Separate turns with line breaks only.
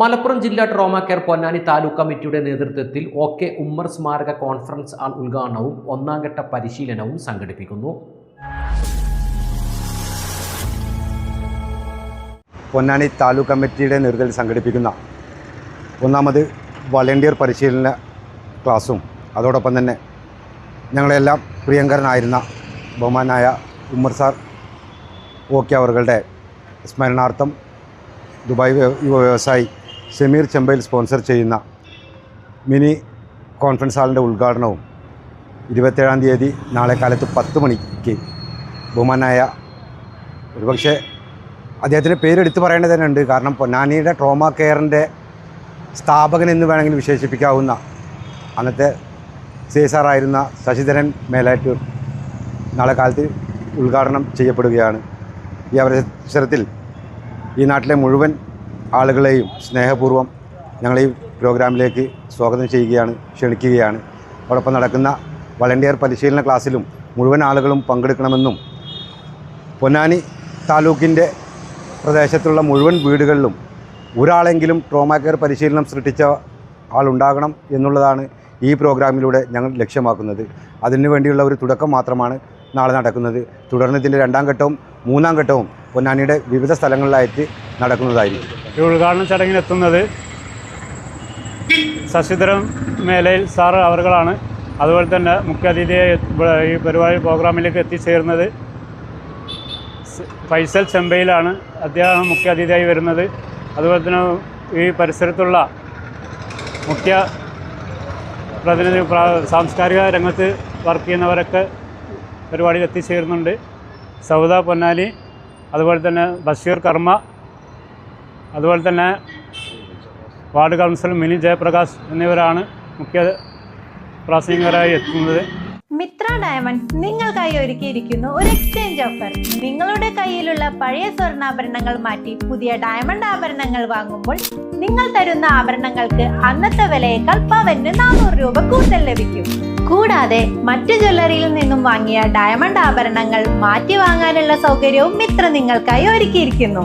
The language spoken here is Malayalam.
മലപ്പുറം ജില്ലാ ട്രോമ കെയർ പൊന്നാനി താലൂക്ക് കമ്മിറ്റിയുടെ നേതൃത്വത്തിൽ ഒ കെ ഉമ്മർ സ്മാരക കോൺഫറൻസ് ആൾ ഉദ്ഘാടനവും ഒന്നാം ഘട്ട പരിശീലനവും സംഘടിപ്പിക്കുന്നു.
പൊന്നാനി താലൂക്ക് കമ്മിറ്റിയുടെ നേതൃത്വത്തിൽ സംഘടിപ്പിക്കുന്ന ഒന്നാമത് വളണ്ടിയർ പരിശീലന ക്ലാസ്സും അതോടൊപ്പം തന്നെ ഞങ്ങളെല്ലാം പ്രിയങ്കരനായിരുന്ന ബഹുമാനായ ഉമ്മർ സാർ ഓക്കെ അവറുകളുടെ സ്മരണാർത്ഥം ദുബായ് യുവ വ്യവസായി ഷമീർ ചെമ്പയിൽ സ്പോൺസർ ചെയ്യുന്ന മിനി കോൺഫറൻസ് ഹാളിന്റെ ഉദ്ഘാടനവും ഇരുപത്തേഴാം തീയതി നാളെ കാലത്ത് പത്ത് മണിക്ക് ബഹുമാനായ ഒരുപക്ഷെ അദ്ദേഹത്തിന്റെ പേരെടുത്ത് പറയേണ്ടത് തന്നെ ഉണ്ട് കാരണം പൊന്നാനിയുടെ ട്രോമ കെയറിന്റെ സ്ഥാപകൻ എന്ന് വേണമെങ്കിൽ വിശേഷിപ്പിക്കാവുന്ന അന്നത്തെ സി എസ് ആർ ആയിരുന്ന ശശിധരൻ മേലാറ്റൂർ നാളെ കാലത്ത് ഉദ്ഘാടനം ചെയ്യപ്പെടുകയാണ്. ഈ അവസരത്തിൽ ഈ നാട്ടിലെ മുഴുവൻ ആളുകളെയും സ്നേഹപൂർവം ഞങ്ങൾ ഈ പ്രോഗ്രാമിലേക്ക് സ്വാഗതം ചെയ്യുകയാണ് ക്ഷണിക്കുകയാണ്. അതോടൊപ്പം നടക്കുന്ന വളണ്ടിയർ പരിശീലന ക്ലാസ്സിലും മുഴുവൻ ആളുകളും പങ്കെടുക്കണമെന്നും പൊന്നാനി താലൂക്കിന്റെ പ്രദേശത്തുള്ള മുഴുവൻ വീടുകളിലും ഒരാളെങ്കിലും ട്രോമാ കെയർ പരിശീലനം സൃഷ്ടിച്ച ആളുണ്ടാകണം എന്നുള്ളതാണ് ഈ പ്രോഗ്രാമിലൂടെ ഞങ്ങൾ ലക്ഷ്യമാക്കുന്നത്. അതിനു വേണ്ടിയുള്ള ഒരു തുടക്കം മാത്രമാണ് നാളെ നടക്കുന്നത്. തുടർന്ന് ഇതിന്റെ രണ്ടാം ഘട്ടവും മൂന്നാം ഘട്ടവും പൊന്നാനിയുടെ വിവിധ സ്ഥലങ്ങളിലായിട്ട് നടക്കുന്നതായിരിക്കും.
ഈ ഉദ്ഘാടന ചടങ്ങിനെത്തുന്നത് ശശിധരൻ മേലയിൽ സാർ അവർകളാണ്. അതുപോലെ തന്നെ മുഖ്യാതിഥിയായി അതിഥിയായി ഈ പരിപാടി പ്രോഗ്രാമിലേക്ക് എത്തിച്ചേരുന്നത് ഫൈസൽ ചെമ്പയിലാണ് അദ്ദേഹമാണ് മുഖ്യാതിഥിയായി വരുന്നത്. അതുപോലെ തന്നെ ഈ പരിസരത്തുള്ള മുഖ്യ പ്രതിനിധി പ്ര- സാംസ്കാരിക രംഗത്ത് വർക്ക് ചെയ്യുന്നവരൊക്കെ പരിപാടിയിൽ എത്തിച്ചേരുന്നുണ്ട്. സൗദ പൊന്നാലി അതുപോലെ തന്നെ ബഷീർ കർമ്മ അതുപോലെ തന്നെ വാർഡ് കൗൺസിലർ മിനി ജയപ്രകാശ് എന്നിവരാണ് മുഖ്യ പ്രാസംഗികരായി എത്തുന്നത്.
മിത്ര ഡയമണ്ട് നിങ്ങൾക്കായി ഒരുക്കിയിരിക്കുന്നു ഒരു എക്സ്ചേഞ്ച് ഓഫർ നിങ്ങളുടെ കയ്യിലുള്ള പഴയ സ്വർണാഭരണങ്ങൾ മാറ്റി പുതിയ ഡയമണ്ട് ആഭരണങ്ങൾ വാങ്ങുമ്പോൾ നിങ്ങൾ തരുന്ന ആഭരണങ്ങൾക്ക് അന്നത്തെ വിലയേക്കാൾ പവന് നാനൂറ് രൂപ കൂടുതൽ ലഭിക്കും. കൂടാതെ മറ്റു ജ്വല്ലറിയിൽ നിന്നും വാങ്ങിയ ഡയമണ്ട് ആഭരണങ്ങൾ മാറ്റി വാങ്ങാനുള്ള സൗകര്യവും മിത്ര നിങ്ങൾക്കായി ഒരുക്കിയിരിക്കുന്നു.